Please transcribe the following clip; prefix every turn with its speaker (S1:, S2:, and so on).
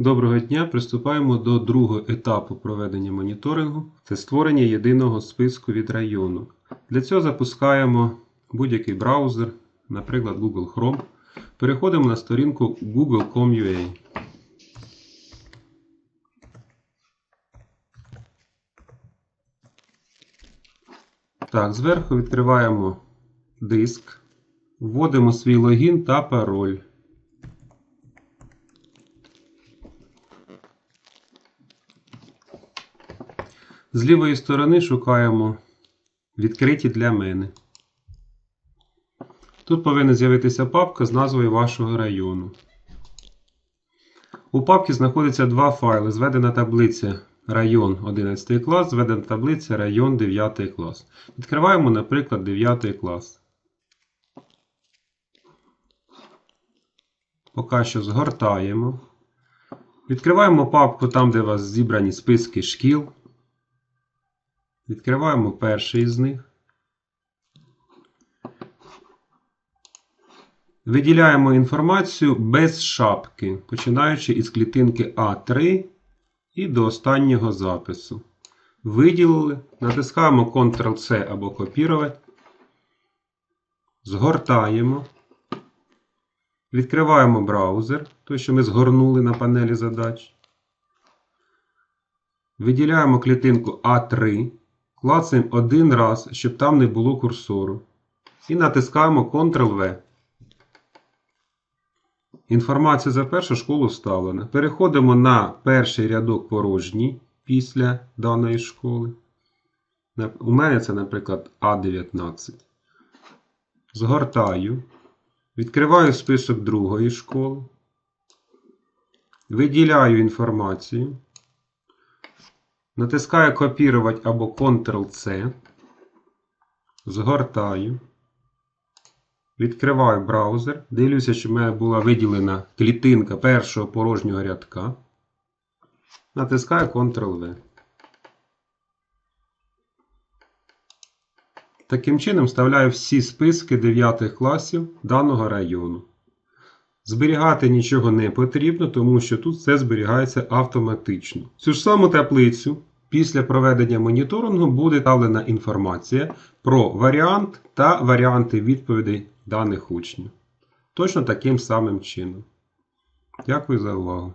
S1: Доброго дня! Приступаємо до другого етапу проведення моніторингу. Це створення єдиного списку від району. Для цього запускаємо будь-який браузер, наприклад, Google Chrome. Переходимо на сторінку google.com.ua. Так, зверху відкриваємо диск, вводимо свій логін та пароль. З лівої сторони шукаємо відкриті для мене. Тут повинна з'явитися папка з назвою вашого району. У папці знаходиться два файли. Зведена таблиця район 11 клас, зведена таблиця район 9 клас. Відкриваємо, наприклад, 9 клас. Поки що згортаємо. Відкриваємо папку там, де у вас зібрані списки шкіл. Відкриваємо перший з них. Виділяємо інформацію без шапки, починаючи із клітинки А3 і до останнього запису. Виділили, натискаємо Ctrl-C або копірувати. Згортаємо. Відкриваємо браузер, той, що ми згорнули на панелі задач. Виділяємо клітинку А3. Клацаємо один раз, щоб там не було курсору. І натискаємо Ctrl-V. Інформація за першу школу вставлена. Переходимо на перший рядок порожній після даної школи. У мене це, наприклад, А19. Згортаю. Відкриваю список другої школи. Виділяю інформацію. Натискаю копірувати або Ctrl-C. Згортаю. Відкриваю браузер. Дивлюся, що в мене була виділена клітинка першого порожнього рядка. Натискаю Ctrl-V. Таким чином вставляю всі списки 9 класів даного району. Зберігати нічого не потрібно, тому що тут все зберігається автоматично. Цю ж саму таблицю після проведення моніторингу буде ставлена інформація про варіант та варіанти відповідей даних учнів. Точно таким самим чином. Дякую за увагу.